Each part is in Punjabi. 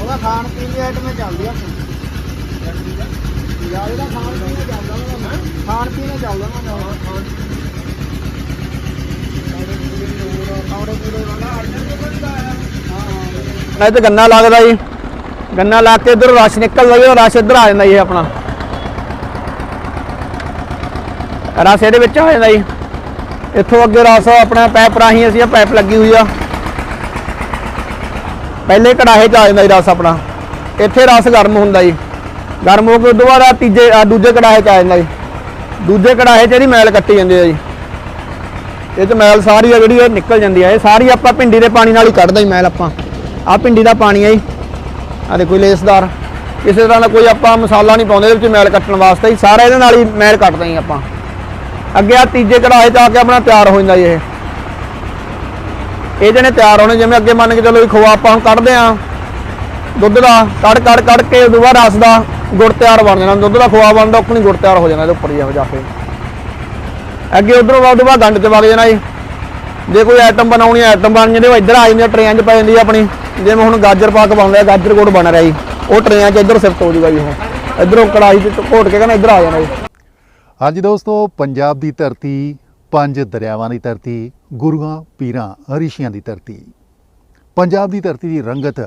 ਉਹਦਾ ਖਾਣ ਪੀਣ ਦੀ ਆਈਟਮ ਚੱਲਦੀ ਆ। ਯਾਰ ਇਹਦਾ ਖਾਣ ਪੀਣ ਦਾ ਚੱਲਦਾ ਵਾ ਖਾਣ ਪੀਣ ਦਾ ਚੱਲਦਾ ਵਾ ਨਾਲ ਖਾਣ ਖਾਣੇ ਪੀਣੇ ਵਾਲਾ ਹਾਂ ਇਹ ਤੇ ਗੰਨਾ ਲੱਗਦਾ ਜੀ। ਗੰਨਾ ਲਾ ਕੇ ਇਧਰ ਰਸ਼ ਨਿਕਲਦਾ ਜੀ ਰਸ਼ ਇੱਧਰ ਆ ਜਾਂਦਾ ਜੀ ਆਪਣਾ। ਰਸ ਇਹਦੇ ਵਿੱਚ ਆ ਜਾਂਦਾ ਜੀ। ਇੱਥੋਂ ਅੱਗੇ ਰਸ ਆਪਣਾ ਪੈਪ ਰਾਹੀਂ ਅਸੀਂ ਆ ਪਾਈਪ ਲੱਗੀ ਹੋਈ ਆ। ਪਹਿਲੇ ਕੜਾਹੇ 'ਚ ਆ ਜਾਂਦਾ ਜੀ ਰਸ ਆਪਣਾ। ਇੱਥੇ ਰਸ ਗਰਮ ਹੁੰਦਾ ਜੀ। ਗਰਮ ਹੋ ਕੇ ਉਦੋਂ ਬਾਅਦ ਆਹ ਤੀਜੇ, ਆਹ ਦੂਜੇ ਕੜਾਹੇ 'ਚ ਆ ਜਾਂਦਾ ਜੀ। ਦੂਜੇ ਕੜਾਹੇ 'ਚ ਇਹਦੀ ਮੈਲ ਕੱਟੀ ਜਾਂਦੀ ਹੈ ਜੀ। ਇਹ ਚ ਮੈਲ ਸਾਰੀ ਆ ਜਿਹੜੀ, ਇਹ ਨਿਕਲ ਜਾਂਦੀ ਹੈ ਇਹ ਸਾਰੀ ਆਪਾਂ ਭਿੰਡੀ ਦੇ ਪਾਣੀ ਨਾਲ ਹੀ ਕੱਢਦਾ ਹੀ ਮੈਲ ਆਪਾਂ। ਆ ਭਿੰਡੀ ਦਾ ਪਾਣੀ ਹੈ ਜੀ। ਆ ਦੇਖੋ ਲੇਸਦਾਰ। ਕਿਸੇ ਤਰ੍ਹਾਂ ਦਾ ਕੋਈ ਆਪਾਂ ਮਸਾਲਾ ਨਹੀਂ ਪਾਉਂਦੇ ਇਹਦੇ ਵਿੱਚ ਮੈਲ ਕੱਟਣ ਵਾਸਤੇ ਹੀ ਸਾਰਾ ਇਹਦੇ ਨਾਲ ਹੀ ਮੈਲ ਕੱਟਦਾ ਹੀ ਆਪਾਂ। ਅੱਗੇ ਆ ਤੀਜੇ ਕੜਾਹੇ 'ਚ ਆ ਕੇ ਆਪਣਾ ਤਿਆਰ ਹੋ ਜਾਂਦਾ ਜੀ ਇਹ। ਇਹ ਜਿਹਨੇ ਤਿਆਰ ਹੋਣੇ, ਜਿਵੇਂ ਅੱਗੇ ਮੰਨ ਕੇ ਚੱਲੋ ਵੀ ਖੋਆ ਆਪਾਂ ਹੁਣ ਕੱਢਦੇ ਆ। ਦੁੱਧ ਦਾ ਕੱਢ ਕੱਢ ਕੱਢ ਕੇ ਉਦੋਂ ਬਾਅਦ ਰਸ ਦਾ। ਗੁੜ ਤਿਆਰ ਬਣ ਜਾਣਾ, ਦੁੱਧ ਦਾ ਖੋਆ ਬਣਦਾ ਉਕਣੀ ਗੁੜ ਤਿਆਰ ਹੋ ਜਾਣਾ ਇਹਦੇ ਉੱਪਰ ਜਾ ਜਾ ਕੇ ਅੱਗੇ ਉਧਰੋਂ ਬਾਅਦ ਬਾਅਦ ਗੰਡ ਚ ਵਗ ਜਾਣਾ ਜੀ। ਜੇ ਕੋਈ ਆਈਟਮ ਬਣਾਉਣੀ ਆਈਟਮ ਬਣ ਜਾਂਦੀ, ਉਹ ਇੱਧਰ ਆ ਜਾਂਦੀ ਆ 'ਚ ਪੈ ਜਾਂਦੀ ਆ ਆਪਣੀ। ਜਿਵੇਂ ਹੁਣ ਗਾਜਰ ਪਾਕ ਬਣਦਾ ਗਾਜਰ ਗੁੜ ਬਣ ਰਿਹਾ ਜੀ। ਉਹ ਟਰੇਆਂ 'ਚ ਇੱਧਰ ਸ਼ਿਫਟ ਹੋ ਜੂਗਾ ਜੀ ਉਹ ਇੱਧਰੋਂ ਕੜਾਈ 'ਚ ਘੋਟ ਕੇ ਕਹਿੰਦਾ ਇੱਧਰ ਆ ਜਾਣਾ ਜੀ। ਹਾਂਜੀ ਦੋਸਤੋ, ਪੰਜਾਬ ਦੀ ਧਰਤੀ, ਪੰਜ ਦਰਿਆਵਾਂ ਦੀ ਧਰਤੀ, ਗੁਰੂਆਂ, ਪੀਰਾਂ ਰਿਸ਼ੀਆਂ ਦੀ ਧਰਤੀ। ਪੰਜਾਬ ਦੀ ਧਰਤੀ ਦੀ ਰੰਗਤ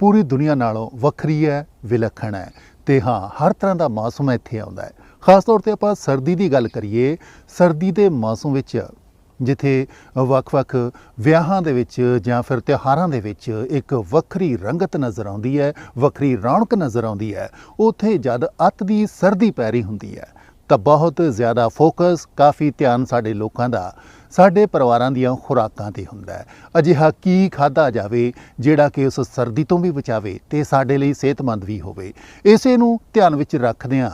ਪੂਰੀ ਦੁਨੀਆ ਨਾਲੋਂ ਵੱਖਰੀ ਹੈ, ਵਿਲੱਖਣ ਹੈ। ਤੇ ਹਾਂ, ਹਰ ਤਰ੍ਹਾਂ ਦਾ ਮੌਸਮ ਇੱਥੇ ਆਉਂਦਾ ਹੈ। ਖਾਸ ਤੌਰ ਤੇ ਆਪਾਂ ਸਰਦੀ ਦੀ ਗੱਲ ਕਰੀਏ, ਸਰਦੀ ਦੇ ਮੌਸਮ ਵਿੱਚ ਜਿੱਥੇ ਵੱਖ-ਵੱਖ ਵਿਆਹਾਂ ਦੇ ਵਿੱਚ ਜਾਂ ਫਿਰ ਤਿਉਹਾਰਾਂ ਦੇ ਵਿੱਚ ਇੱਕ ਵੱਖਰੀ ਰੰਗਤ ਨਜ਼ਰ ਆਉਂਦੀ ਹੈ, ਵੱਖਰੀ ਰੌਣਕ ਨਜ਼ਰ ਆਉਂਦੀ ਹੈ, ਉੱਥੇ ਜਦ ਅੱਤ ਦੀ ਸਰਦੀ ਪੈ ਰਹੀ ਹੁੰਦੀ ਹੈ, ਤਾਂ ਬਹੁਤ ਜ਼ਿਆਦਾ ਫੋਕਸ, ਕਾਫੀ ਧਿਆਨ ਸਾਡੇ ਲੋਕਾਂ ਦਾ ਸਾਡੇ ਪਰਿਵਾਰਾਂ ਦੀਆਂ ਖੁਰਾਕਾਂ ਤੇ ਹੁੰਦਾ ਹੈ। ਅਜਿਹਾ ਕੀ ਖਾਦਾ ਜਾਵੇ, ਜਿਹੜਾ ਕਿ ਉਸ ਸਰਦੀ ਤੋਂ ਵੀ ਬਚਾਵੇ ਤੇ ਸਾਡੇ ਲਈ ਸਿਹਤਮੰਦ ਵੀ ਹੋਵੇ। ਇਸੇ ਨੂੰ ਧਿਆਨ ਵਿੱਚ ਰੱਖਦਿਆਂ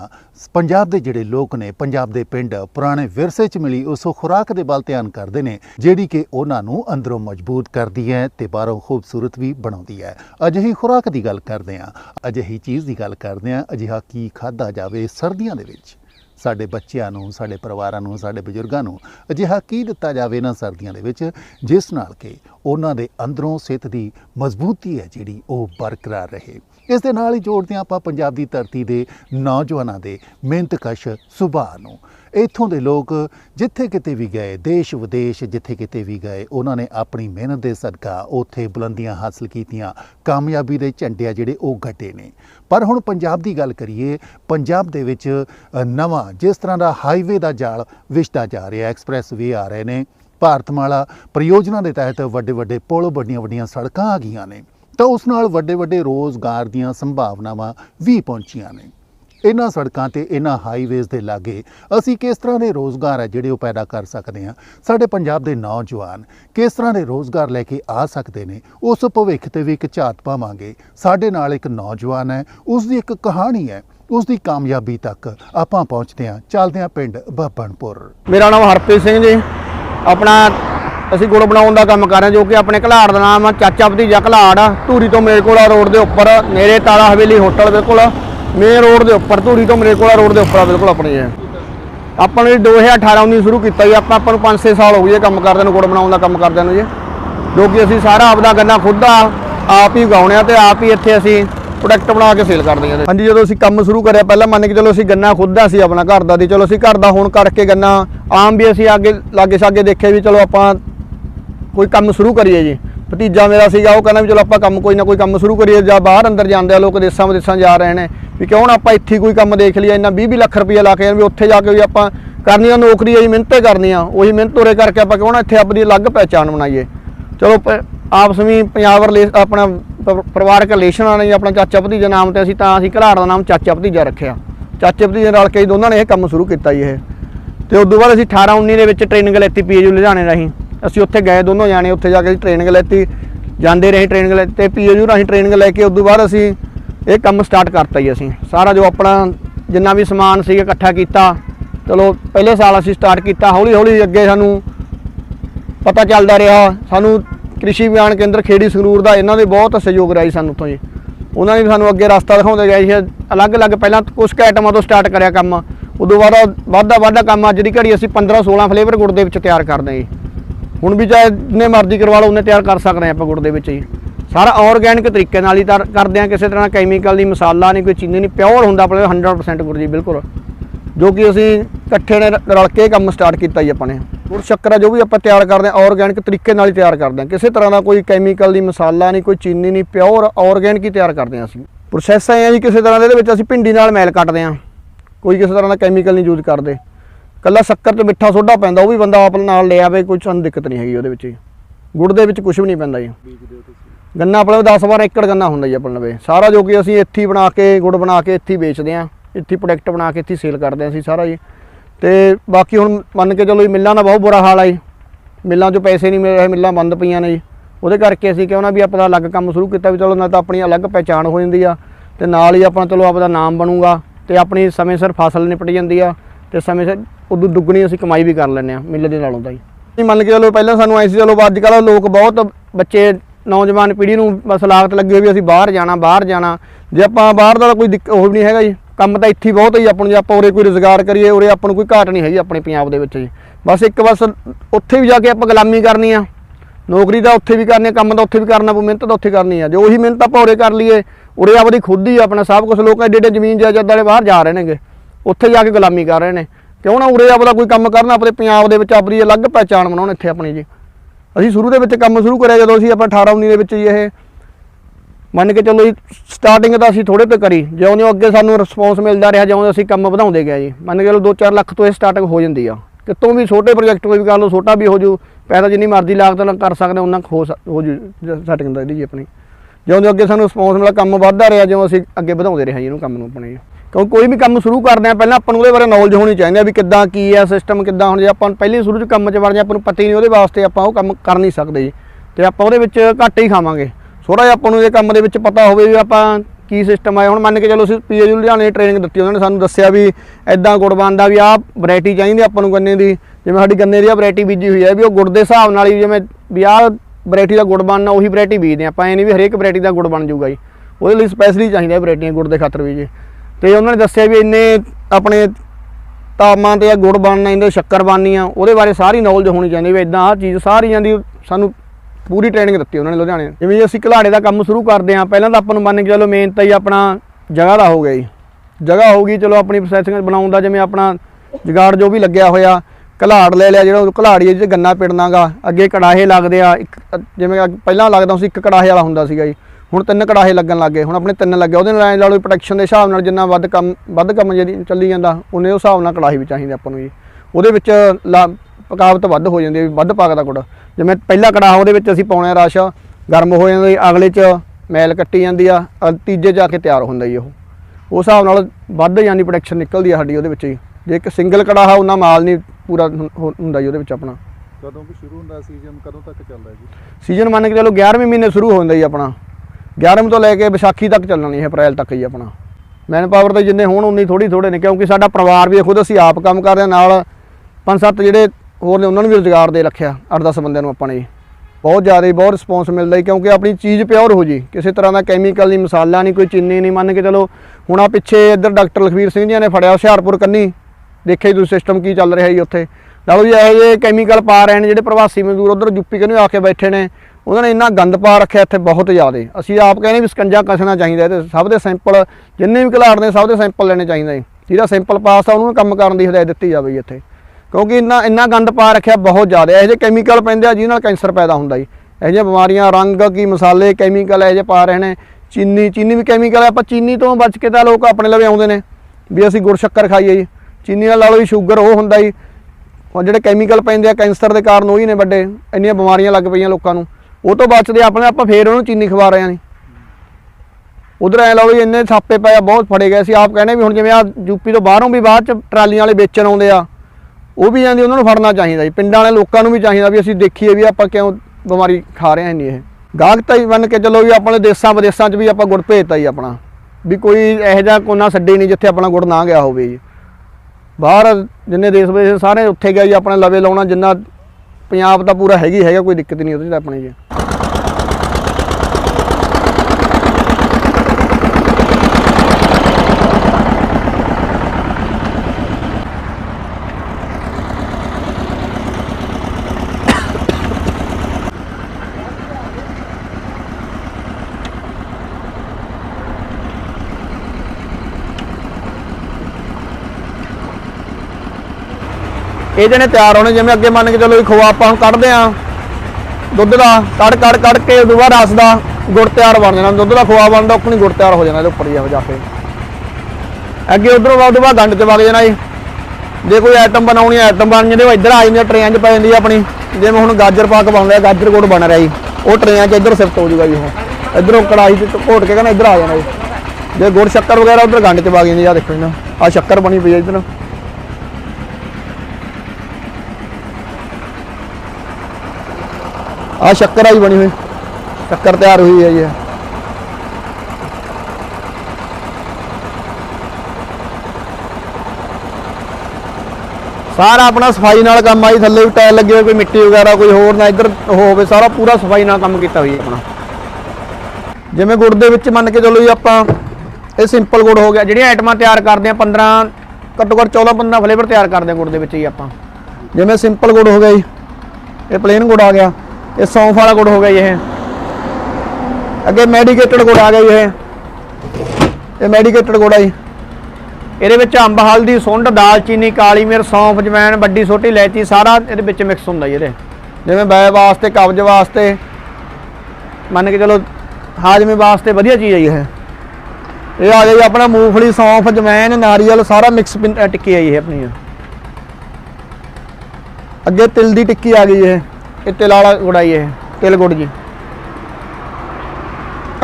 ਪੰਜਾਬ ਦੇ ਜਿਹੜੇ ਲੋਕ ਨੇ, ਪੰਜਾਬ ਦੇ ਪਿੰਡ ਪੁਰਾਣੇ ਵਿਰਸੇ 'ਚ ਮਿਲੀ ਉਸ ਖੁਰਾਕ ਦੇ ਵੱਲ ਧਿਆਨ ਕਰਦੇ ਨੇ, ਜਿਹੜੀ ਕਿ ਉਹਨਾਂ ਨੂੰ ਅੰਦਰੋਂ ਮਜ਼ਬੂਤ ਕਰਦੀ ਹੈ ਤੇ ਬਾਹਰੋਂ ਖੂਬਸੂਰਤ ਵੀ ਬਣਾਉਂਦੀ ਹੈ। ਅਜਿਹੀ ਖੁਰਾਕ ਦੀ ਗੱਲ ਕਰਦੇ ਹਾਂ, ਅਜਿਹੀ ਚੀਜ਼ ਦੀ ਗੱਲ ਕਰਦੇ ਹਾਂ, ਅਜਿਹਾ ਕੀ ਖਾਦਾ ਜਾਵੇ ਸਰਦੀਆਂ ਦੇ ਵਿੱਚ। ਸਾਡੇ ਬੱਚਿਆਂ ਨੂੰ, ਸਾਡੇ ਪਰਿਵਾਰਾਂ ਨੂੰ, ਸਾਡੇ ਬਜ਼ੁਰਗਾਂ ਨੂੰ ਅਜਿਹਾ ਕੀ ਦਿੱਤਾ ਜਾਵੇ ਇਹਨਾਂ ਸਰਦੀਆਂ ਦੇ ਵਿੱਚ, ਜਿਸ ਨਾਲ ਕਿ ਉਹਨਾਂ ਦੇ ਅੰਦਰੋਂ ਸਿਹਤ ਦੀ ਮਜ਼ਬੂਤੀ ਹੈ ਜਿਹੜੀ ਉਹ ਬਰਕਰਾਰ ਰਹੇ। ਇਸ ਦੇ ਨਾਲ ਹੀ ਜੋੜਦੇ ਹਾਂ ਆਪਾਂ ਪੰਜਾਬ ਦੀ ਧਰਤੀ ਦੇ ਨੌਜਵਾਨਾਂ ਦੇ ਮਿਹਨਤਕਸ਼ ਸੁਭਾਅ ਨੂੰ। ਇੱਥੋਂ ਦੇ ਲੋਕ ਜਿੱਥੇ ਕਿਤੇ ਵੀ ਗਏ, ਦੇਸ਼ ਵਿਦੇਸ਼ ਜਿੱਥੇ ਕਿਤੇ ਵੀ ਗਏ, ਉਹਨਾਂ ਨੇ ਆਪਣੀ ਮਿਹਨਤ ਦੇ ਸਦਕਾ ਉੱਥੇ ਬੁਲੰਦੀਆਂ ਹਾਸਲ ਕੀਤੀਆਂ। ਕਾਮਯਾਬੀ ਦੇ ਝੰਡੇ ਆ ਜਿਹੜੇ ਉਹ ਗੱਡੇ ਨੇ। ਪਰ ਹੁਣ ਪੰਜਾਬ ਦੀ ਗੱਲ ਕਰੀਏ, ਪੰਜਾਬ ਦੇ ਵਿੱਚ ਨਵਾਂ ਜਿਸ ਤਰ੍ਹਾਂ ਦਾ ਹਾਈਵੇ ਦਾ ਜਾਲ ਵਿਛਦਾ ਜਾ ਰਿਹਾ ਐਕਸਪ੍ਰੈਸ ਵੇ ਆ ਰਹੇ ਨੇ ਭਾਰਤਮਾਲਾ ਪਰਿਯੋਜਨਾ ਦੇ ਤਹਿਤ ਵੱਡੇ ਵੱਡੇ ਪੁਲ, ਵੱਡੀਆਂ ਵੱਡੀਆਂ ਸੜਕਾਂ ਆ ਗਈਆਂ ਨੇ, ਤਾਂ ਉਸ ਨਾਲ ਵੱਡੇ ਵੱਡੇ ਰੋਜ਼ਗਾਰ ਦੀਆਂ ਸੰਭਾਵਨਾਵਾਂ ਵੀ ਪਹੁੰਚੀਆਂ ਨੇ। ਇਹਨਾਂ ਸੜਕਾਂ ਤੇ ਇਹਨਾਂ ਹਾਈਵੇਜ਼ ਦੇ ਲਾਗੇ ਅਸੀਂ ਕਿਸ ਤਰ੍ਹਾਂ ਦੇ ਰੋਜ਼ਗਾਰ ਹੈ ਜਿਹੜੇ ਉਹ ਪੈਦਾ ਕਰ ਸਕਦੇ ਹਾਂ? ਸਾਡੇ ਪੰਜਾਬ ਦੇ ਨੌਜਵਾਨ ਕਿਸ ਤਰ੍ਹਾਂ ਦੇ ਰੋਜ਼ਗਾਰ ਲੈ ਕੇ ਆ ਸਕਦੇ ਨੇ? ਉਸ ਭਵਿੱਖ ਤੇ ਵੀ ਇੱਕ ਝਾਤ ਪਾਵਾਂਗੇ। ਸਾਡੇ ਨਾਲ ਇੱਕ ਨੌਜਵਾਨ ਹੈ ਉਸ ਦੀ ਇੱਕ ਕਹਾਣੀ ਹੈ ਉਸ ਦੀ ਕਾਮਯਾਬੀ ਤੱਕ ਆਪਾਂ ਪਹੁੰਚਦੇ ਹਾਂ। ਚੱਲਦੇ ਹਾਂ ਪਿੰਡ ਬਾਬਣਪੁਰ ਮੇਰਾ ਨਾਮ ਹਰਪ੍ਰੀਤ ਸਿੰਘ ਜੀ। ਆਪਣਾ ਅਸੀਂ ਗੁੜ ਬਣਾਉਣ ਦਾ ਕੰਮ ਕਰ ਰਹੇ ਹਾਂ, ਜੋ ਕਿ ਆਪਣੇ ਘਲਾੜ ਦਾ ਨਾਮ ਚਾਚਾ ਭਤੀਜਾ ਘਲਾੜ ਆ, ਧੂਰੀ ਤੋਂ ਮੇਰਕੋਲਾ ਰੋਡ ਦੇ ਉੱਪਰ, ਨੇੜੇ ਤਾਲਾ ਹਵੇਲੀ ਹੋਟਲ ਬਿਲਕੁਲ ਮੇਨ ਰੋਡ ਦੇ ਉੱਪਰ, ਧੂਰੀ ਤੋਂ ਮੇਰਕੋਲਾ ਰੋਡ ਦੇ ਉੱਪਰ ਬਿਲਕੁਲ ਆਪਣੀ ਇਹ। ਆਪਾਂ ਨੇ 2018 19 ਸ਼ੁਰੂ ਕੀਤਾ ਜੀ, ਆਪਾਂ ਆਪਾਂ ਨੂੰ 5-6 ਸਾਲ ਹੋ ਗਏ ਇਹ ਕੰਮ ਕਰਦੇ ਨੂੰ, ਗੁੜ ਬਣਾਉਣ ਦਾ ਕੰਮ ਕਰਦੇ ਨੂੰ ਜੀ। ਜੋ ਕਿ ਅਸੀਂ ਸਾਰਾ ਆਪਦਾ ਗੰਨਾ ਖੁਦ ਆ ਆਪ ਹੀ ਉਗਾਉਣੇ ਆ ਤੇ ਆਪ ਹੀ ਇੱਥੇ ਅਸੀਂ ਪ੍ਰੋਡਕਟ ਬਣਾ ਕੇ ਸੇਲ ਕਰਦੀਆਂ ਹਾਂ ਹਾਂਜੀ, ਜਦੋਂ ਅਸੀਂ ਕੰਮ ਸ਼ੁਰੂ ਕਰਿਆ, ਪਹਿਲਾਂ ਮੰਨ ਕੇ ਚਲੋ ਅਸੀਂ ਗੰਨਾ ਖੁਦ ਦਾ ਸੀ ਆਪਣਾ ਘਰ ਦਾ ਦੀ। ਚਲੋ ਅਸੀਂ ਘਰ ਦਾ ਹੋਣ ਕਰਕੇ ਗੰਨਾ ਆਮ ਵੀ ਅਸੀਂ ਅੱਗੇ ਲਾਗੇ ਛਾਗੇ ਦੇਖਿਆ ਵੀ ਚਲੋ ਆਪਾਂ ਕੋਈ ਕੰਮ ਸ਼ੁਰੂ ਕਰੀਏ ਜੀ। ਭਤੀਜਾ ਮੇਰਾ ਸੀਗਾ, ਉਹ ਕਹਿੰਦਾ ਵੀ ਚਲੋ ਆਪਾਂ ਕੰਮ ਕੋਈ ਨਾ ਕੋਈ ਕੰਮ ਸ਼ੁਰੂ ਕਰੀਏ, ਜਾਂ ਬਾਹਰ ਅੰਦਰ ਜਾਂਦੇ ਆ, ਲੋਕ ਦੇਸਾਂ ਵਿਦੇਸਾਂ ਜਾ ਰਹੇ ਨੇ। ਵੀ ਕਿਉਂ ਨਾ ਆਪਾਂ ਇੱਥੇ ਹੀ ਕੋਈ ਕੰਮ ਦੇਖ ਲਈਏ, ਇੰਨਾ 20 20 ਲੱਖ ਰੁਪਏ ਲਾ ਕੇ ਵੀ ਉੱਥੇ ਜਾ ਕੇ ਵੀ ਆਪਾਂ ਕਰਨੀ ਆ ਨੌਕਰੀ ਆ ਜੀ, ਮਿਹਨਤੇ ਕਰਨੀ ਆ ਉਹੀ ਮਿਹਨਤ ਉਰੇ ਕਰਕੇ ਆਪਾਂ ਕਿਉਂ ਨਾ ਇੱਥੇ ਆਪਣੀ ਅਲੱਗ ਪਹਿਚਾਣ ਬਣਾਈਏ। ਚਲੋ ਪ- ਆਪਸ ਵਿੱਚ ਪੰਜਾਬ ਰਿਲੇ ਆਪਣਾ ਪਰਿਵਾਰਕ ਰਿਲੇਸ਼ਨ ਨੇ ਜੀ ਆਪਣਾ ਚਾਚਾ ਭਤੀਜਾ ਨਾਮ ਤੇ ਅਸੀਂ ਤਾਂ ਅਸੀਂ ਘਰਾੜ ਦਾ ਨਾਮ ਚਾਚਾ ਭਤੀਜਾ ਰੱਖਿਆ। ਚਾਚੇ ਭਤੀਜੇ ਨਾਲ ਕੇ ਦੋਨਾਂ ਨੇ ਇਹ ਕੰਮ ਸ਼ੁਰੂ ਕੀਤਾ ਜੀ ਇਹ। ਤੇ ਉਦੋਂ ਬਾਅਦ ਅਸੀਂ 18 19 ਦੇ ਵਿੱਚ ਟ੍ਰੇਨਿੰਗ ਲੈਤੀ ਪੀਏਯੂ ਲੁਧਿਆਣੇ ਰਾਹੀਂ। ਅਸੀਂ ਉੱਥੇ ਗਏ ਦੋਨੋਂ ਜਾਣੇ, ਉੱਥੇ ਜਾ ਕੇ ਅਸੀਂ ਟ੍ਰੇਨਿੰਗ ਲੈਤੀ ਜਾਂਦੇ ਰਹੇ ਟ੍ਰੇਨਿੰਗ ਲੈ ਤੇ ਪੀਏਯੂ ਰਾਹੀਂ ਟ੍ਰੇਨਿੰਗ ਲੈ ਕੇ ਉਦੋਂ ਬਾਅਦ ਅਸੀਂ ਇਹ ਕੰਮ ਸਟਾਰਟ ਕਰਤਾ ਜੀ ਅਸੀਂ। ਸਾਰਾ ਜੋ ਆਪਣਾ ਜਿੰਨਾ ਵੀ ਸਮਾਨ ਸੀ ਇਕੱਠਾ ਕੀਤਾ, ਚਲੋ ਪਹਿਲੇ ਸਾਲ ਅਸੀਂ ਸਟਾਰਟ ਕੀਤਾ ਹੌਲੀ ਹੌਲੀ ਅੱਗੇ ਸਾਨੂੰ ਪਤਾ ਚੱਲਦਾ ਰਿਹਾ, ਸਾਨੂੰ ਕ੍ਰਿਸ਼ੀ ਵਿਗਿਆਨ ਕੇਂਦਰ, ਖੇੜੀ ਸੰਗਰੂਰ ਦਾ, ਇਹਨਾਂ ਦੇ ਬਹੁਤ ਸਹਿਯੋਗ ਰਿਹਾ ਜੀ ਸਾਨੂੰ ਉੱਥੋਂ ਜੀ। ਉਹਨਾਂ ਨੇ ਵੀ ਸਾਨੂੰ ਅੱਗੇ ਰਸਤਾ ਦਿਖਾਉਂਦੇ ਗਏ ਸੀ। ਅਲੱਗ-ਅਲੱਗ ਪਹਿਲਾਂ ਕੁਝ ਕੁ ਆਈਟਮਾਂ ਤੋਂ ਸਟਾਰਟ ਕਰਿਆ ਕੰਮ। ਉਦੋਂ ਬਾਅਦ ਵਾਧਾ ਵਾਧਾ ਕੰਮ ਅੱਜ ਦੀ ਘੜੀ ਅਸੀਂ 15 16 ਫਲੇਵਰ ਗੁੜ ਦੇ ਵਿੱਚ ਤਿਆਰ ਕਰਦੇ ਹਾਂ ਜੀ। ਹੁਣ ਵੀ ਚਾਹੇ ਜਿੰਨੇ ਮਰਜ਼ੀ ਕਰਵਾ ਲਓ, ਉਹਨੇ ਤਿਆਰ ਕਰ ਸਕਦੇ ਹਾਂ ਆਪਾਂ ਗੁੜ ਦੇ ਵਿੱਚ ਜੀ। ਸਾਰਾ ਆਰਗੈਨਿਕ ਤਰੀਕੇ ਨਾਲ ਹੀ ਤਿਆਰ ਕਰਦੇ ਹਾਂ, ਕਿਸੇ ਤਰ੍ਹਾਂ ਕੈਮੀਕਲ ਨਹੀਂ ਮਸਾਲਾ ਨਹੀਂ, ਕੋਈ ਚੀਨੀ ਨਹੀਂ ਪਿਓਰ ਹੁੰਦਾ ਆਪਣੇ 100% ਗੁੜ ਜੀ, ਬਿਲਕੁਲ। ਜੋ ਕਿ ਅਸੀਂ ਇਕੱਠੇ ਨੇ ਰਲ ਕੇ ਕੰਮ ਸਟਾਰਟ ਕੀਤਾ ਜੀ ਆਪਾਂ ਨੇ। ਗੁੜ ਸ਼ੱਕਰ ਆ ਜੋ ਵੀ ਆਪਾਂ ਤਿਆਰ ਕਰਦੇ ਹਾਂ ਆਰਗੈਨਿਕ ਤਰੀਕੇ ਨਾਲ ਹੀ ਤਿਆਰ ਕਰਦੇ ਹਾਂ। ਕਿਸੇ ਤਰ੍ਹਾਂ ਦਾ ਕੋਈ ਕੈਮੀਕਲ ਨਹੀਂ ਮਸਾਲਾ ਨਹੀਂ, ਕੋਈ ਚੀਨੀ ਨਹੀਂ ਪਿਓਰ ਆਰਗੈਨਿਕ ਹੀ ਤਿਆਰ ਕਰਦੇ ਹਾਂ ਅਸੀਂ। ਪ੍ਰੋਸੈਸ ਇਹ ਹੈ ਜੀ ਕਿਸੇ ਤਰ੍ਹਾਂ ਦੇ ਇਹਦੇ ਵਿੱਚ ਅਸੀਂ ਭਿੰਡੀ ਨਾਲ ਮੈਲ ਕੱਟਦੇ ਹਾਂ। ਕੋਈ ਕਿਸੇ ਤਰ੍ਹਾਂ ਦਾ ਕੈਮੀਕਲ ਨਹੀਂ ਯੂਜ਼ ਕਰਦੇ। ਕੱਲਾ ਸ਼ੱਕਰ ਤੇ ਮਿੱਠਾ ਸੋਡਾ ਪੈਂਦਾ, ਉਹ ਵੀ ਬੰਦਾ ਆਪਣੇ ਨਾਲ ਲੈ ਆਵੇ, ਕੋਈ ਸਾਨੂੰ ਦਿੱਕਤ ਨਹੀਂ ਹੈਗੀ ਉਹਦੇ ਵਿੱਚ। ਜੀ ਗੁੜ ਦੇ ਵਿੱਚ ਕੁਝ ਵੀ ਨਹੀਂ ਪੈਂਦਾ ਜੀ। ਗੰਨਾ ਆਪਣੇ 10 12 ਏਕੜ ਗੰਨਾ ਹੁੰਦਾ ਜੀ ਆਪਣੇ ਲਵੇ। ਸਾਰਾ ਜੋ ਕਿ ਅਸੀਂ ਇੱਥੇ ਹੀ ਬਣਾ ਕੇ, ਗੁੜ ਬਣਾ ਕੇ ਇੱਥੇ ਹੀ ਵੇਚਦੇ ਹਾਂ। ਇੱਥੇ ਪ੍ਰੋਡਕਟ ਬਣਾ ਕੇ ਇੱਥੇ ਸੇਲ ਕਰਦੇ ਹਾਂ ਅਸੀਂ ਸਾਰਾ ਜੀ। ਤੇ ਬਾਕੀ ਹੁਣ ਮੰਨ ਕੇ ਚਲੋ ਜੀ ਮਿੱਲਾਂ ਦਾ ਬਹੁਤ ਬੁਰਾ ਹਾਲ ਆ ਜੀ। ਮਿੱਲਾਂ 'ਚੋਂ ਪੈਸੇ ਨਹੀਂ ਮਿਲ ਰਹੇ ਮਿੱਲਾਂ ਬੰਦ ਪਈਆਂ ਨੇ ਜੀ। ਉਹਦੇ ਕਰਕੇ ਅਸੀਂ ਕਿਉਂ ਨਾ ਵੀ ਆਪਣਾ ਅਲੱਗ ਕੰਮ ਸ਼ੁਰੂ ਕੀਤਾ ਵੀ ਚਲੋ ਨਾ ਤਾਂ ਆਪਣੀ ਅਲੱਗ ਪਹਿਚਾਣ ਹੋ ਜਾਂਦੀ ਆ ਤੇ ਨਾਲ ਹੀ ਆਪਣਾ ਚਲੋ ਆਪਦਾ ਨਾਮ ਬਣੂਗਾ ਤੇ ਆਪਣੀ ਸਮੇਂ ਸਿਰ ਫਸਲ ਨਿਪਟ ਜਾਂਦੀ ਆ ਤੇ ਸਮੇਂ ਸਿਰ ਉਦੋਂ ਦੁੱਗਣੀ ਅਸੀਂ ਕਮਾਈ ਵੀ ਕਰ ਲੈਂਦੇ ਆ ਮਿੱਲ ਦੇ ਨਾਲੋਂ ਤਾਂ ਜੀ। ਨਹੀਂ ਮੰਨ ਕੇ ਚਲੋ ਪਹਿਲਾਂ ਸਾਨੂੰ ਐਸੀ ਸੀ ਚਲੋ ਅੱਜ ਕੱਲ੍ਹ ਲੋਕ ਬਹੁਤ ਬੱਚੇ, ਨੌਜਵਾਨ ਪੀੜ੍ਹੀ ਨੂੰ ਬਸ ਲਾਗਤ ਲੱਗੀ ਹੋਈ ਵੀ ਅਸੀਂ ਬਾਹਰ ਜਾਣਾ ਬਾਹਰ ਜਾਣਾ। ਜੇ ਆਪਾਂ ਬਾਹਰ ਦਾ ਤਾਂ ਕੋਈ ਦਿੱਕ, ਉਹ ਵੀ ਨਹੀਂ ਹੈਗਾ ਜੀ। ਕੰਮ ਤਾਂ ਇੱਥੇ ਹੀ ਬਹੁਤ ਹੀ ਆਪਾਂ ਨੂੰ ਜੇ ਆਪਾਂ ਉਰੇ ਕੋਈ ਰੋਜ਼ਗਾਰ ਕਰੀਏ, ਉਰੇ ਆਪਾਂ ਨੂੰ ਕੋਈ ਘਾਟ ਨਹੀਂ ਹੈਗੀ ਆਪਣੇ ਪੰਜਾਬ ਦੇ ਵਿੱਚ ਜੀ। ਬਸ ਇੱਕ ਬਸ ਉੱਥੇ ਵੀ ਜਾ ਕੇ ਆਪਾਂ ਗੁਲਾਮੀ ਕਰਨੀ ਆ। ਨੌਕਰੀ ਤਾਂ ਉੱਥੇ ਵੀ ਕਰਨੀ ਆ, ਕੰਮ ਤਾਂ ਉੱਥੇ ਵੀ ਕਰਨਾ ਪਊ ਮਿਹਨਤ ਤਾਂ ਉੱਥੇ ਕਰਨੀ ਆ। ਜੇ ਉਹੀ ਮਿਹਨਤ ਆਪਾਂ ਉਰੇ ਕਰ ਲਈਏ, ਉਰੇ ਆਪਦੀ ਖੁਦ ਹੀ ਆਪਣਾ ਸਭ ਕੁਝ ਲੋਕ ਐਡੇ ਐਡੇ ਜ਼ਮੀਨ ਜਾਇਦਾਦ ਵਾਲੇ ਬਾਹਰ ਜਾ ਰਹੇ ਨੇਗੇ। ਉੱਥੇ ਜਾ ਕੇ ਗੁਲਾਮੀ ਕਰ ਰਹੇ ਨੇ। ਕਿਉਂ ਨਾ ਉਰੇ ਆਪਦਾ ਕੋਈ ਕੰਮ ਕਰਨਾ, ਆਪਣੇ ਪੰਜਾਬ ਦੇ ਵਿੱਚ ਆਪਣੀ ਅਲੱਗ ਪਹਿਚਾਣ ਬਣਾਉਣ ਇੱਥੇ ਆਪਣੀ ਜੀ। ਅਸੀਂ ਸ਼ੁਰੂ ਦੇ ਵਿੱਚ ਕੰਮ ਸ਼ੁਰੂ ਕਰਿਆ ਜਦੋਂ ਅਸੀਂ ਆਪਾਂ 18 19 ਦੇ ਵਿੱਚ ਜੀ ਇਹ ਮੰਨ ਕੇ ਚੱਲੋ ਜੀ ਸਟਾਰਟਿੰਗ ਤਾਂ ਅਸੀਂ ਥੋੜੇ ਤੋਂ ਕਰੀ। ਜਿਉਂ ਜਿਉਂ ਅੱਗੇ ਸਾਨੂੰ ਰਿਸਪੌਂਸ ਮਿਲਦਾ ਰਿਹਾ ਜਿਉਂ ਅਸੀਂ ਕੰਮ ਵਧਾਉਂਦੇ ਗਏ ਜੀ। ਮੰਨ ਕੇ ਚੱਲੋ 2-4 ਲੱਖ ਤੋਂ ਇਹ ਸਟਾਰਟਿੰਗ ਹੋ ਜਾਂਦੀ ਆ। ਕਿਤੋਂ ਵੀ ਛੋਟੇ ਪ੍ਰੋਜੈਕਟ ਕੋਈ ਵੀ ਕਰ ਲਓ, ਛੋਟਾ ਵੀ ਹੋ ਜੂ। ਪੈਸਾ ਜਿੰਨੀ ਮਰਜ਼ੀ ਲਾਗਤ ਨਾਲ ਕਰ ਸਕਦੇ ਉਹਨਾਂ ਹੋ ਹੋ ਜੂ ਸੈਟਿੰਗ ਦਾ ਇਹਦੀ ਜੀ ਆਪਣੀ। ਜਿਉਂ ਜਿਉਂ ਅੱਗੇ ਸਾਨੂੰ ਰਿਸਪੌਂਸ ਮਿਲਦਾ ਕੰਮ ਵੱਧਦਾ ਰਿਹਾ ਜਿਉਂ ਅਸੀਂ ਅੱਗੇ ਵਧਾਉਂਦੇ ਰਹੇ ਜੀ ਇਹਨੂੰ ਕੰਮ ਨੂੰ ਆਪਣੇ। ਜੀ। ਕਿਉਂਕਿ ਕੋਈ ਵੀ ਕੰਮ ਸ਼ੁਰੂ ਕਰਦੇ ਆ ਪਹਿਲਾਂ ਆਪਾਂ ਨੂੰ ਉਹਦੇ ਬਾਰੇ ਨੌਲੇਜ ਹੋਣੀ ਚਾਹੀਦੀ ਆ ਵੀ ਕਿੱਦਾਂ, ਕੀ ਆ ਸਿਸਟਮ ਕਿੱਦਾਂ ਹੁਣ ਜੇ ਆਪਾਂ ਨੂੰ ਪਹਿਲੇ ਸ਼ੁਰੂ ਚ ਕੰਮ ਚ ਵੜ ਜਾ ਆਪਾਂ ਨੂੰ ਪਤਾ ਹੀ ਨਹੀਂ ਉਹਦੇ ਵਾਸਤੇ ਆਪਾਂ ਉਹ ਕੰਮ ਕਰ ਨਹੀਂ ਸਕਦੇ ਜੀ। ਤੇ ਆਪਾਂ ਉਹਦੇ ਵਿੱਚ ਘੱਟ ਹੀ ਖਾਵਾਂਗੇ। ਥੋੜਾ ਜਿਹਾ ਆਪਾਂ ਨੂੰ ਇਹ ਕੰਮ ਦੇ ਵਿੱਚ ਪਤਾ ਹੋਵੇ ਵੀ ਆਪਾਂ ਕੀ ਸਿਸਟਮ ਆ ਹੁਣ ਮੰਨ ਕੇ ਚਲੋ ਅਸੀਂ ਪੀਏ ਲੁਧਿਆਣੇ ਟ੍ਰੇਨਿੰਗ ਦਿੱਤੀ, ਉਹਨਾਂ ਨੇ ਸਾਨੂੰ ਦੱਸਿਆ ਵੀ ਐਦਾਂ ਗੁੜ ਬਣਦਾ ਵੀ ਆਹ ਵੈਰਾਈਟੀ ਚਾਹੀਦੀ ਆਪਾਂ ਨੂੰ ਗੰਨੇ ਦੀ। ਜਿਵੇਂ ਸਾਡੀ ਗੰਨੇ ਦੀ ਆ ਵੈਰਾਈਟੀ ਬੀਜੀ ਹੋਈ ਹੈ ਵੀ ਉਹ ਗੁੜ ਦੇ ਹਿਸਾਬ ਨਾਲ ਹੀ ਜਿਵੇਂ ਵੀ ਆਹ ਵੈਰਾਈਟੀ ਦਾ ਗੁੜ ਬਣਨਾ, ਉਹੀ ਵੈਰਾਈਟੀ ਬੀਜਦੇ ਹਾਂ ਆਪਾਂ। ਐ ਨਹੀਂ ਵੀ ਹਰੇਕ ਵੈਰਾਈਟੀ ਦਾ ਗੁੜ ਬਣ ਜਾਊਗਾ ਜੀ। ਉਹਦੇ ਲਈ ਸਪੈਸ਼ਲੀ ਚਾਹੀਦਾ ਵੈਰਾਈਟੀਆਂ ਗੁੜ ਦੇ ਖਾਤਰ ਵੀ ਜੀ। ਤੇ ਉਹਨਾਂ ਨੇ ਦੱਸਿਆ ਵੀ ਇੰਨੇ ਆਪਣੇ ਤਾਪਮਾਨ ਤੇ ਆ ਗੁੜ ਬਣਨਾ ਇਹਦੇ ਸ਼ੱਕਰ ਬਣਨੀ ਆ ਉਹਦੇ ਬਾਰੇ ਸਾਰੀ ਨੌਲੇਜ ਹੋਣੀ ਚਾਹੀਦੀ ਵੀ ਇਦਾਂ ਆਹ ਚੀਜ਼ ਸਾਰੀਆਂ ਦੀ ਸਾਨੂੰ ਪੂਰੀ ਟ੍ਰੇਨਿੰਗ ਦਿੱਤੀ ਉਹਨਾਂ ਨੇ ਲੁਧਿਆਣੇ ਜਿਵੇਂ ਜੀ ਅਸੀਂ ਘਲਾੜੇ ਦਾ ਕੰਮ ਸ਼ੁਰੂ ਕਰਦੇ ਆ ਪਹਿਲਾਂ ਤਾਂ ਆਪਾਂ ਨੂੰ ਮੰਨ ਕੇ ਚਲੋ ਮੇਨ ਤਾਂ ਹੀ ਆਪਣਾ ਜਗ੍ਹਾ ਦਾ ਹੋ ਗਿਆ ਜੀ। ਜਗ੍ਹਾ ਹੋਊਗੀ ਚਲੋ ਆਪਣੀ ਪ੍ਰੋਸੈਸਿੰਗ ਬਣਾਉਣ ਦਾ ਜਿਵੇਂ ਆਪਣਾ ਜਗਾੜ ਜੋ ਵੀ ਲੱਗਿਆ ਹੋਇਆ, ਘਲਾੜ ਲੈ ਲਿਆ ਜਿਹੜਾ ਉਹ ਘਲਾੜੀ ਜਿਹਦੇ 'ਚ ਗੰਨਾ ਪਿੜਨਾਗਾ, ਅੱਗੇ ਕੜਾਹੇ ਲੱਗਦੇ ਆ, ਇੱਕ ਜਿਵੇਂ ਪਹਿਲਾਂ ਲੱਗਦਾ ਸੀ ਇੱਕ ਕੜਾਹੇ ਵਾਲਾ ਹੁੰਦਾ ਸੀਗਾ ਜੀ, ਹੁਣ ਤਿੰਨ ਕੜਾਹੇ ਲੱਗਣ ਲੱਗੇ ਹੁਣ ਆਪਣੇ ਤਿੰਨ ਲੱਗੇ, ਉਹਦੇ ਨਾਲ ਐਂ ਲਾ ਲਓ ਪ੍ਰੋਡਕਸ਼ਨ ਦੇ ਹਿਸਾਬ ਨਾਲ ਜਿੰਨਾ ਵੱਧ ਕੰਮ ਵੱਧ ਕੰਮ ਜਿਹੜੀ ਚੱਲੀ ਜਾਂਦਾ, ਉਹਨੇ ਉਸ ਹਿਸਾਬ ਨਾਲ ਕੜਾਹੀ ਵੀ ਚਾਹੀਦੀ ਆਪਾਂ ਨੂੰ ਜੀ। ਉਹਦੇ ਵਿੱਚ ਲਾ- ਪਕਾਵਤ ਵੱਧ ਹੋ ਜਾਂਦੀ ਹੈ, ਵੀ ਵੱਧ ਪੱਕਦਾ ਗੁੜ। ਜਿਵੇਂ ਪਹਿਲਾ ਕੜਾਹ ਉਹਦੇ ਵਿੱਚ ਅਸੀਂ ਪਾਉਣਾ ਰਸ ਗਰਮ ਹੋ ਜਾਂਦਾ ਜੀ ਅਗਲੇ 'ਚ ਮੈਲ ਕੱਟੀ ਜਾਂਦੀ ਆ ਤੀਜੇ ਜਾ ਕੇ ਤਿਆਰ ਹੁੰਦਾ ਜੀ ਉਹ। ਉਸ ਹਿਸਾਬ ਨਾਲ ਵੱਧ ਜਾਂਦੀ ਪ੍ਰੋਡਕਸ਼ਨ ਨਿਕਲਦੀ ਆ ਸਾਡੀ ਉਹਦੇ ਵਿੱਚ ਜੀ। ਜੇ ਇੱਕ ਸਿੰਗਲ ਕੜਾਹ ਉਹਨਾਂ ਮਾਲ ਨਹੀਂ ਪੂਰਾ ਹੁੰ- ਹੁ- ਹੁੰਦਾ ਜੀ ਉਹਦੇ ਵਿੱਚ ਆਪਣਾ। ਕਦੋਂ ਕਿ ਸ਼ੁਰੂ ਹੁੰਦਾ ਸੀਜ਼ਨ ਕਦੋਂ ਤੱਕ ਚੱਲਦਾ ਜੀ? ਸੀਜ਼ਨ ਮੰਨ ਕੇ ਚਲੋ 11ਵੇਂ ਮਹੀਨੇ ਸ਼ੁਰੂ ਹੋ ਜਾਂਦਾ ਜੀ ਆਪਣਾ। 11ਵੇਂ ਤੋਂ ਲੈ ਕੇ ਵਿਸਾਖੀ ਤੱਕ ਚੱਲਣੀ ਹੈ ਅਪ੍ਰੈਲ ਤੱਕ ਜੀ ਆਪਣਾ। ਮੈਨ ਪਾਵਰ ਦੇ ਜਿੰਨੇ ਹੋਣ ਉਨੀ ਥੋੜੀ ਥੋੜੇ ਨੇ ਕਿਉਂਕਿ ਸਾਡਾ ਪਰਿਵਾਰ ਵੀ ਖੁਦ ਅਸੀਂ ਆਪ ਕੰਮ ਕਰਦੇ ਹਾਂ ਨਾਲ ਪੰਜ ਸੱਤ ਜਿਹੜੇ ਹੋਰ ਨੇ ਉਹਨਾਂ ਨੂੰ ਵੀ ਰੁਜ਼ਗਾਰ ਦੇ ਰੱਖਿਆ 8-10 ਬੰਦਿਆਂ ਨੂੰ ਆਪਾਂ ਨੇ। ਜੀ ਬਹੁਤ ਜ਼ਿਆਦਾ, ਬਹੁਤ ਰਿਸਪੌਂਸ ਮਿਲਦਾ ਜੀ, ਕਿਉਂਕਿ ਆਪਣੀ ਚੀਜ਼ ਪਿਓਰ ਹੋ ਜੀ। ਕਿਸੇ ਤਰ੍ਹਾਂ ਦਾ ਕੈਮੀਕਲ ਨਹੀਂ ਮਸਾਲਾ ਨਹੀਂ, ਕੋਈ ਚੀਨੀ ਨਹੀਂ, ਮੰਨ ਕੇ ਚਲੋ, ਹੁਣ ਆ ਪਿੱਛੇ ਇੱਧਰ ਡਾਕਟਰ ਲਖਵੀਰ ਸਿੰਘ ਜੀ ਨੇ ਫੜਿਆ ਹੁਸ਼ਿਆਰਪੁਰ ਕੰਨੀ। ਦੇਖਿਆ ਜੀ ਤੁਸੀਂ ਸਿਸਟਮ ਕੀ ਚੱਲ ਰਿਹਾ ਜੀ ਉੱਥੇ। ਲਓ ਜੀ, ਇਹੋ ਜਿਹੇ ਕੈਮੀਕਲ ਪਾ ਰਹੇ ਨੇ ਜਿਹੜੇ ਪ੍ਰਵਾਸੀ ਮਜ਼ਦੂਰ ਉਧਰ ਯੂਪੀ ਕੰਨੀ ਆ ਕੇ ਬੈਠੇ ਨੇ। ਉਹਨਾਂ ਨੇ ਇੰਨਾ ਗੰਦ ਪਾ ਰੱਖਿਆ ਇੱਥੇ ਬਹੁਤ ਜ਼ਿਆਦਾ। ਅਸੀਂ ਆਪ ਕਹਿੰਦੇ ਵੀ ਸਕੰਜਾ ਕਸਣਾ ਚਾਹੀਦਾ ਤੇ ਸਭ ਦੇ ਸੈਂਪਲ ਜਿੰਨੇ ਵੀ ਘਲਾੜ ਨੇ ਸਭ ਦੇ ਸੈਂਪਲ ਲੈਣੇ ਚਾਹੀਦੇ ਜਿਹਦਾ ਸੈਂਪਲ ਪਾਸ ਆ, ਉਹਨੂੰ ਕੰਮ ਕਰਨ ਦੀ ਹਦਾਇਤ ਦਿੱਤੀ ਜਾਵੇ ਇੱਥੇ। ਕਿਉਂਕਿ ਇੰਨਾ ਇੰਨਾ ਗੰਦ ਪਾ ਰੱਖਿਆ ਬਹੁਤ ਜ਼ਿਆਦਾ। ਇਹੋ ਜਿਹੇ ਕੈਮੀਕਲ ਪੈਂਦੇ ਆ ਜਿਹਦੇ ਨਾਲ ਕੈਂਸਰ ਪੈਦਾ ਹੁੰਦਾ ਜੀ। ਇਹੋ ਜਿਹੀਆਂ ਬਿਮਾਰੀਆਂ, ਰੰਗ ਕੀ ਮਸਾਲੇ ਕੈਮੀਕਲ ਇਹੋ ਜਿਹੇ ਪਾ ਰਹੇ ਨੇ। ਚੀਨੀ ਚੀਨੀ ਵੀ ਕੈਮੀਕਲ ਹੈ ਆਪਾਂ ਚੀਨੀ ਤੋਂ ਬਚ ਕੇ ਤਾਂ ਲੋਕ ਆਪਣੇ ਲਵੇ ਆਉਂਦੇ ਨੇ। ਵੀ ਅਸੀਂ ਗੁੜ ਸ਼ੱਕਰ ਖਾਈਏ ਜੀ। ਚੀਨੀ ਨਾਲ ਲਾ ਲਓ ਜੀ ਸ਼ੂਗਰ ਉਹ ਹੁੰਦਾ ਜੀ। ਉਹ ਜਿਹੜੇ ਕੈਮੀਕਲ ਪੈਂਦੇ ਆ, ਕੈਂਸਰ ਦੇ ਕਾਰਨ ਉਹੀ ਨੇ ਵੱਡੇ। ਇੰਨੀਆਂ ਬਿਮਾਰੀਆਂ ਲੱਗ ਪਈਆਂ ਲੋਕਾਂ ਨੂੰ। ਉਹ ਤੋਂ ਬਚਦੇ ਆਪਣੇ ਆਪਾਂ ਫੇਰ ਉਹਨੂੰ ਚੀਨੀ ਖਵਾ ਰਹੇ ਆ ਜੀ। ਉਧਰ ਐ ਲਓ ਜੀ, ਇੰਨੇ ਛਾਪੇ ਪਏ ਆ, ਬਹੁਤ ਫੜੇ ਗਏ। ਸੀ ਆਪ ਕਹਿੰਦੇ ਵੀ ਹੁਣ ਜਿਵੇਂ ਆ ਯੂਪੀ ਤੋਂ ਬਾਹਰੋਂ ਵੀ ਬਾਅਦ ਚ ਟਰਾਲੀਆਂ ਵਾਲੇ ਵੇਚਣ ਆਉਂਦੇ ਆ। ਉਹ ਵੀ ਜਾਂਦੀ ਉਹਨਾਂ ਨੂੰ ਫੜਨਾ ਚਾਹੀਦਾ ਜੀ। ਪਿੰਡਾਂ ਵਾਲੇ ਲੋਕਾਂ ਨੂੰ ਵੀ ਚਾਹੀਦਾ ਵੀ ਅਸੀਂ ਦੇਖੀਏ ਵੀ ਆਪਾਂ ਕਿਉਂ ਬਿਮਾਰੀ ਖਾ ਰਹੇ ਹਾਂ ਨਹੀਂ ਇਹ। ਗਾਹਕ ਤਾਂ ਹੀ ਮੰਨ ਕੇ ਚੱਲੋ ਵੀ ਆਪਣੇ ਦੇਸਾਂ ਵਿਦੇਸ਼ਾਂ 'ਚ ਵੀ ਆਪਾਂ ਗੁੜ ਭੇਜਤਾ ਜੀ ਆਪਣਾ। ਵੀ ਕੋਈ ਇਹੋ ਜਿਹਾ ਕੋਨਾ ਛੱਡੇ ਨਹੀਂ ਜਿੱਥੇ ਆਪਣਾ ਗੁੜ ਨਾ ਗਿਆ ਹੋਵੇ ਜੀ। ਬਾਹਰ ਜਿੰਨੇ ਦੇਸ਼ ਵਿਦੇਸ਼ ਸਾਰੇ ਉੱਥੇ ਗਿਆ ਜੀ, ਆਪਣੇ ਲਵੇ ਲਾਉਣਾ ਜਿੰਨਾ ਪੰਜਾਬ ਤਾਂ ਪੂਰਾ ਹੈਗੀ, ਹੈਗਾ, ਕੋਈ ਦਿੱਕਤ ਨਹੀਂ ਉਹਦੇ 'ਚ ਤਾਂ ਆਪਣੇ ਜੀ। ਇਹ ਜਿਹੜੇ ਤਿਆਰ ਹੋਣੇ, ਜਿਵੇਂ ਅੱਗੇ ਮੰਨ ਕੇ ਚਲੋ ਵੀ ਖੋਆ ਆਪਾਂ ਹੁਣ ਕੱਢਦੇ ਆ ਦੁੱਧ ਦਾ ਕੱਢ ਕੱਢ ਕੱਢ ਕੇ ਉਦੋਂ ਬਾਅਦ ਰਸ ਦਾ ਗੁੜ ਤਿਆਰ ਬਣ ਜਾਣਾ। ਦੁੱਧ ਦਾ ਖੋਆ ਬਣਦਾ ਉਕਣੀ ਗੁੜ ਤਿਆਰ ਹੋ ਜਾਣਾ ਇਹਦੇ ਉੱਪਰ ਜਾ ਕੇ ਅੱਗੇ ਉਧਰੋਂ ਬਾਅਦ ਬਾਅਦ ਗੰਡ ਤੇ ਵਗ ਜਾਣਾ ਜੀ। ਜੇ ਕੋਈ ਆਈਟਮ ਬਣਾਉਣੀ ਆਈਟਮ ਬਣ ਜਾਂਦੇ ਉਹ ਇੱਧਰ ਆ ਜਾਂਦੀ ਆ 'ਚ ਪੈ ਜਾਂਦੀ ਆ ਆਪਣੀ। ਜਿਵੇਂ ਹੁਣ ਗਾਜਰ ਪਾਕ ਬਣ ਰਿਹਾ ਗਾਜਰ ਗੁੜ ਬਣ ਰਿਹਾ ਜੀ। ਉਹ ਟਰੇਆਂ 'ਚ ਇੱਧਰ ਸ਼ਿਫਟ ਹੋ ਜਾਊਗਾ ਜੀ ਹੁਣ ਇੱਧਰੋਂ ਕੜਾਈ 'ਚ ਘੋਟ ਕੇ ਕਹਿੰਦਾ ਇੱਧਰ ਆ ਜਾਣਾ ਜੀ। ਜੇ ਗੁੜ ਸ਼ੱਕਰ ਵਗੈਰਾ ਉਧਰ ਗੰਢ 'ਚ ਵਗ ਜਾਂਦੀ ਆ ਦੇਖੋ ਇਹਨਾਂ ਆ ਸ਼ੱਕਰ ਬਣੀ ਪਈ ਆ ਇੱਧਰ। ਆ ਸ਼ੱਕਰ ਆਈ ਬਣੀ ਹੋਈ। ਸ਼ੱਕਰ ਤਿਆਰ ਹੋਈ ਹੈ ਜੀ। ਸਾਰਾ ਆਪਣਾ ਸਫ਼ਾਈ ਨਾਲ ਕੰਮ ਆਈ ਥੱਲੇ ਵੀ ਟਾਇਲ ਲੱਗੇ ਹੋਏ, ਕੋਈ ਮਿੱਟੀ ਵਗੈਰਾ, ਕੋਈ ਹੋਰ ਨਾ ਇੱਧਰ ਹੋਵੇ, ਸਾਰਾ ਪੂਰਾ ਸਫ਼ਾਈ ਨਾਲ ਕੰਮ ਕੀਤਾ ਹੋਈ ਆਪਣਾ। ਜਿਵੇਂ ਗੁੜ ਦੇ ਵਿੱਚ ਮੰਨ ਕੇ ਚੱਲੋ ਜੀ ਆਪਾਂ, ਇਹ ਸਿੰਪਲ ਗੁੜ ਹੋ ਗਿਆ। ਜਿਹੜੀਆਂ ਆਈਟਮਾਂ ਤਿਆਰ ਕਰਦੇ ਆ 15 ਘੱਟੋ ਘੱਟ 14 15 ਫਲੇਵਰ ਤਿਆਰ ਕਰਦੇ ਆ ਗੁੜ ਦੇ ਵਿੱਚ ਹੀ ਆਪਾਂ। ਜਿਵੇਂ ਸਿੰਪਲ ਗੁੜ ਹੋ ਗਿਆ ਜੀ, ਇਹ ਪਲੇਨ ਗੁੜ ਆ ਗਿਆ। ਇਹ ਸੌਂਫ ਵਾਲਾ ਗੁੜ ਹੋ ਗਿਆ ਜੀ ਇਹ। ਅੱਗੇ ਮੈਡੀਕੇਟਡ ਗੁੜ ਆ ਗਿਆ ਜੀ ਇਹ। ਇਹ ਮੈਡੀਕੇਟਡ ਗੁੜ ਆ ਜੀ। ਇਹਦੇ ਵਿੱਚ ਅੰਬ, ਹਲਦੀ, ਸੁੰਡ ਦਾਲਚੀਨੀ ਕਾਲੀ ਮਿਰਚ, ਸੌਂਫ, ਜਵੈਣ, ਵੱਡੀ ਛੋਟੀ ਇਲਾਇਚੀ, ਸਾਰਾ ਇਹਦੇ ਵਿੱਚ ਮਿਕਸ ਹੁੰਦਾ ਜੀ ਇਹਦੇ। ਜਿਵੇਂ ਬੈ ਵਾਸਤੇ, ਕਬਜ਼ ਵਾਸਤੇ, ਮੰਨ ਕੇ ਚਲੋ ਹਾਜ਼ਮੇ ਵਾਸਤੇ ਵਧੀਆ ਚੀਜ਼ ਹੈ ਜੀ ਇਹ। ਇਹ ਆ ਗਿਆ ਜੀ ਆਪਣਾ ਮੂੰਗਫਲੀ, ਸੌਂਫ, ਜਵੈਣ, ਨਾਰੀਅਲ, ਸਾਰਾ ਮਿਕਸ ਟਿੱਕੀ ਆਈ ਇਹ ਆਪਣੀ। ਅੱਗੇ ਤਿਲ ਦੀ ਟਿੱਕੀ ਆ ਗਈ ਇਹ। ਇਹ ਤਿਲ ਵਾਲਾ ਗੁੜ ਆਈ ਇਹ, ਤਿਲ ਗੁੜ ਜੀ।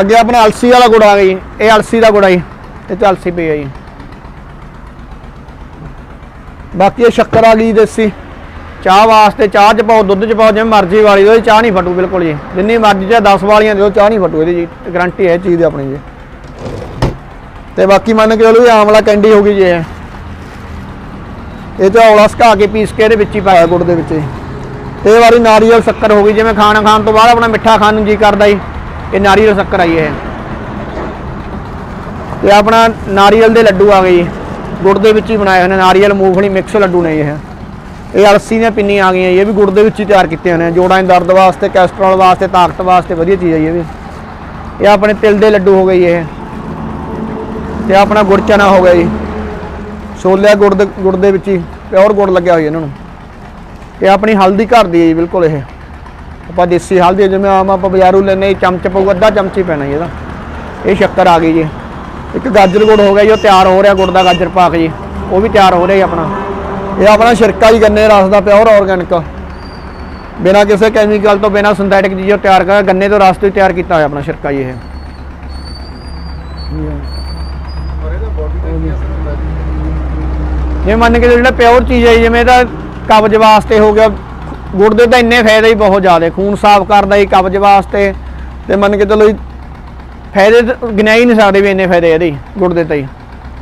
ਅੱਗੇ ਆਪਣਾ ਅਲਸੀ ਵਾਲਾ ਗੁੜ ਆ ਗਈ ਇਹ ਅਲਸੀ ਦਾ ਗੁੜ ਆਈ ਇਹ ਤੇ ਅਲਸੀ ਪਈ ਆਈ ਬਾਕੀ ਇਹ ਸ਼ੱਕਰ ਆ ਗਈ ਦੇਸੀ। ਚਾਹ ਵਾਸਤੇ ਚਾਹ ਚ ਪਾਓ, ਦੁੱਧ ਚ ਪਾਓ, ਜਿਵੇਂ ਮਰਜ਼ੀ ਵਾਲੀ ਉਹਦੀ ਚਾਹ ਨਹੀਂ ਫਟੂ ਬਿਲਕੁਲ ਜੀ। ਜਿੰਨੀ ਮਰਜ਼ੀ ਚਾਹ 10 ਵਾਲੀਆਂ ਦਿਓ, ਚਾਹ ਨਹੀਂ ਫਟੂ ਇਹਦੀ ਜੀ। ਗਾਰੰਟੀ ਹੈ ਇਹ ਚੀਜ਼ ਦੀ ਆਪਣੀ ਜੀ। ਤੇ ਬਾਕੀ ਮੰਨ ਕੇ ਚਲੋ ਇਹ ਆਮਲਾ ਕੈਂਡੀ ਹੋ ਗਈ ਜੀ ਇਹ। ਇਹ ਤਾਂ ਔਲਾ ਸੁਕਾ ਕੇ ਪੀਸ ਕੇ ਇਹਦੇ ਵਿੱਚ ਹੀ ਪਾਇਆ ਗੁੜ ਦੇ ਵਿੱਚ ਹੀ। ਤੇ ਇਹ ਵਾਰੀ ਨਾਰੀਅਲ ਸ਼ੱਕਰ ਹੋ ਗਈ ਜਿਵੇਂ ਖਾਣਾ ਖਾਣ ਤੋਂ ਬਾਅਦ ਆਪਣਾ ਮਿੱਠਾ ਖਾਣ ਨੂੰ ਜੀ ਕਰਦਾ ਜੀ। ਇਹ ਨਾਰੀਅਲ ਸ਼ੱਕਰ ਆਈ ਹੈ ਤੇ ਆਪਣਾ ਨਾਰੀਅਲ ਦੇ ਲੱਡੂ ਆ ਗਏ ਜੀ। ਗੁੜ ਦੇ ਵਿੱਚ ਹੀ ਬਣਾਏ ਹੋਏ ਨੇ ਨਾਰੀਅਲ ਮੂੰਗਫਲੀ ਮਿਕਸ ਲੱਡੂ ਨੇ ਇਹ। ਇਹ ਅਲਸੀ ਦੀਆਂ ਪਿੰਨੀਆਂ ਆ ਗਈਆਂ ਜੀ, ਇਹ ਵੀ ਗੁੜ ਦੇ ਵਿੱਚ ਹੀ ਤਿਆਰ ਕੀਤੇ ਹੋਏ ਨੇ। ਜੋੜਾਂ ਦੇ ਦਰਦ ਵਾਸਤੇ ਕੈਸਟਰੋਲ ਵਾਸਤੇ ਤਾਕਤ ਵਾਸਤੇ ਵਧੀਆ ਚੀਜ਼ ਹੈ ਜੀ ਇਹ ਵੀ। ਇਹ ਆਪਣੇ ਤਿਲ ਦੇ ਲੱਡੂ ਹੋ ਗਏ ਇਹ। ਤੇ ਆਪਣਾ ਗੁੜ ਚਨਾ ਹੋ ਗਿਆ ਜੀ। ਛੋਲਿਆ ਗੁੜ ਦੇ ਗੁੜ ਦੇ ਵਿੱਚ ਹੀ ਪਿਓਰ ਗੁੜ ਲੱਗਿਆ ਹੋਇਆ ਇਹਨਾਂ ਨੂੰ। ਇਹ ਆਪਣੀ ਹਲਦੀ ਘਰ ਦੀ ਹੈ ਜੀ ਬਿਲਕੁਲ ਇਹ। ਆਪਾਂ ਦੇਸੀ ਹਲਦੀ ਜਿਵੇਂ ਆਮ ਆਪਾਂ ਬਾਜ਼ਾਰੋਂ ਲੈਨੇ ਚਮਚ ਪਊ ਅੱਧਾ ਚਮਚੀ ਪੈਣਾ ਜੀ ਇਹਦਾ। ਇਹ ਸ਼ੱਕਰ ਆ ਗਈ ਜੀ। ਇੱਕ ਗਾਜਰ ਗੁੜ ਹੋ ਗਿਆ ਜੀ ਉਹ ਤਿਆਰ ਹੋ ਰਿਹਾ ਗੁੜ ਦਾ ਗਾਜਰ ਪਾਕ ਜੀ। ਉਹ ਵੀ ਤਿਆਰ ਹੋ ਰਿਹਾ ਜੀ ਆਪਣਾ। ਇਹ ਆਪਣਾ ਛਿਰਕਾ ਜੀ ਗੰਨੇ ਰਸ ਦਾ ਪਿਓਰ ਆਰਗੈਨਿਕ ਬਿਨਾਂ ਕਿਸੇ ਕੈਮੀਕਲ ਤੋਂ ਬਿਨਾਂ ਸਿੰਥੈਟਿਕ ਚੀਜ਼ੋਂ ਤਿਆਰ ਕਰ ਗੰਨੇ ਤੋਂ ਰਸ ਤੋਂ ਹੀ ਤਿਆਰ ਕੀਤਾ ਹੋਇਆ ਆਪਣਾ ਛਿਰਕਾ ਜੀ ਇਹ। ਜੇ? ਮੰਨ ਕੇ ਜਿਹੜਾ ਪਿਓਰ ਚੀਜ਼ ਹੈ ਜੀ, ਜਿਵੇਂ ਇਹਦਾ ਕਬਜ਼ ਵਾਸਤੇ ਹੋ ਗਿਆ, ਗੁੜ ਦੇ ਤਾਂ ਇੰਨੇ ਫਾਇਦੇ ਹੀ ਬਹੁਤ ਜ਼ਿਆਦਾ, ਖੂਨ ਸਾਫ਼ ਕਰਦਾ ਜੀ ਕਬਜ਼ ਵਾਸਤੇ, ਤੇ ਮੰਨ ਕੇ ਚਲੋ ਜੀ, ਫਾਇਦੇ ਗਿਣਿਆ ਹੀ ਨਹੀਂ ਸਕਦੇ ਵੀ ਇੰਨੇ ਫਾਇਦੇ ਇਹਦੇ ਗੁੜ ਦੇ ਤਾਂ ਹੀ।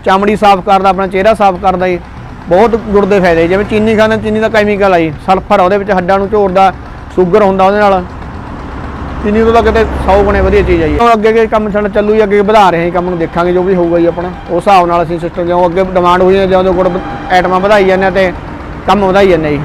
ਚਮੜੀ ਸਾਫ਼ ਕਰਦਾ ਆਪਣਾ ਚਿਹਰਾ ਸਾਫ਼ ਕਰਦਾ ਜੀ ਬਹੁਤ ਗੁੜ ਦੇ ਫਾਇਦੇ ਜਿਵੇਂ ਚੀਨੀ ਖਾਂਦੇ ਚੀਨੀ ਦਾ ਕੈਮੀਕਲ ਆ ਜੀ, ਸਲਫਰ ਉਹਦੇ ਵਿੱਚ ਹੱਡਾਂ ਨੂੰ ਝੋੜਦਾ ਸ਼ੂਗਰ ਹੁੰਦਾ ਉਹਦੇ ਨਾਲ। ਚੀਨੀ ਤੋਂ ਤਾਂ ਕਿਤੇ 100 ਗੁਣੇ ਵਧੀਆ ਚੀਜ਼ ਆ ਜੀ। ਹੁਣ ਅੱਗੇ ਅੱਗੇ ਕੰਮ ਸਾਡਾ ਚੱਲੂ ਜੀ, ਅੱਗੇ ਵਧਾ ਰਹੇ ਹਾਂ ਜੀ ਕੰਮ ਨੂੰ, ਦੇਖਾਂਗੇ ਜੋ ਵੀ ਹੋਊਗਾ ਜੀ ਆਪਣਾ। ਉਸ ਹਿਸਾਬ ਨਾਲ ਅਸੀਂ ਸਿਸਟਮ ਜਿਉਂ ਅੱਗੇ ਡਿਮਾਂਡ ਹੋਈ ਹੈ ਜਦੋਂ ਗੁੜ ਆਈਟਮਾਂ ਵਧਾਈ ਜਾਂਦੇ ਹਾਂ ਤੇ ਕੰਮ ਵਧਾਈ ਜਾਂਦੇ ਨਹੀਂ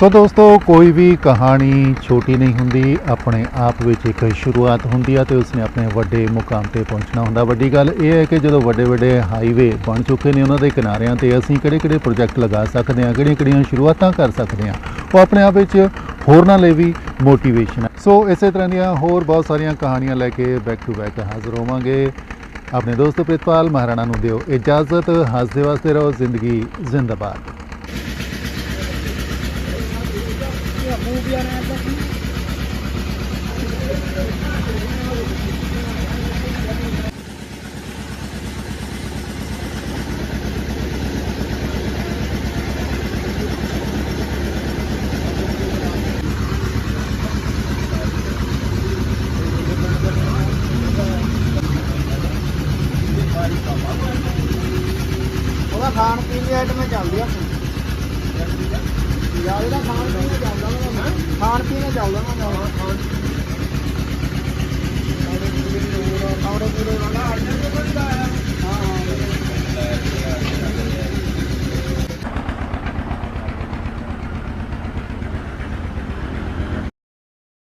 ਸੋ ਦੋਸਤੋ, ਕੋਈ ਵੀ ਕਹਾਣੀ ਛੋਟੀ ਨਹੀਂ ਹੁੰਦੀ, ਆਪਣੇ ਆਪ ਵਿੱਚ ਇੱਕ ਸ਼ੁਰੂਆਤ ਹੁੰਦੀ ਆ ਤੇ ਉਸਨੇ ਆਪਣੇ ਵੱਡੇ ਮੁਕਾਮ ਤੇ ਪਹੁੰਚਣਾ ਹੁੰਦਾ। ਵੱਡੀ ਗੱਲ ਇਹ ਹੈ ਕਿ ਜਦੋਂ ਵੱਡੇ ਵੱਡੇ ਹਾਈਵੇ ਬਣ ਚੁੱਕੇ ਨੇ ਉਹਨਾਂ ਦੇ ਕਿਨਾਰਿਆਂ ਤੇ ਅਸੀਂ ਕਿਹੜੇ ਕਿਹੜੇ ਪ੍ਰੋਜੈਕਟ ਲਗਾ ਸਕਦੇ ਹਾਂ ਕਿਹੜੀਆਂ ਕਿਹੜੀਆਂ ਸ਼ੁਰੂਆਤਾਂ ਕਰ ਸਕਦੇ ਹਾਂ, ਉਹ ਆਪਣੇ ਆਪ ਵਿੱਚ ਹੋਰਨਾਂ ਲਈ ਵੀ ਮੋਟੀਵੇਸ਼ਨ ਹੈ ਸੋ ਇਸੇ ਤਰ੍ਹਾਂ ਦੀਆਂ ਹੋਰ ਬਹੁਤ ਸਾਰੀਆਂ ਕਹਾਣੀਆਂ ਲੈ ਕੇ ਬੈਕ ਟੂ ਬੈਕ ਹਾਜ਼ਰ ਹੋਵਾਂਗੇ। ਆਪਣੇ ਦੋਸਤ ਪ੍ਰਿਤਪਾਲ ਮਹਾਰਾਣਾ ਨੂੰ ਦਿਓ ਇਜਾਜ਼ਤ। ਹੱਸਦੇ ਵਾਸਤੇ ਰਹੋ ਜ਼ਿੰਦਗੀ ਜ਼ਿੰਦਾਬਾਦ। ਖਾਣ ਪੀਣ ਦੇ ਆਈਟਮ ਚੱਲਦੀ ਆ ਯਾਰ ਇਹਦਾ ਖਾਣ ਪੀਣ ਖਾਣ ਪੀਣ ਦਾ ਚੱਲਦਾ ਨਾ ਜਾਣਾ ਖਾਣ ਪੀਣ ਦਾ ਹੋਰ ਆਉੜੇ ਪੂਰੇ ਵਾਲਾ ਅਰਜਨ ਦੇ ਕੋਲ ਦਾ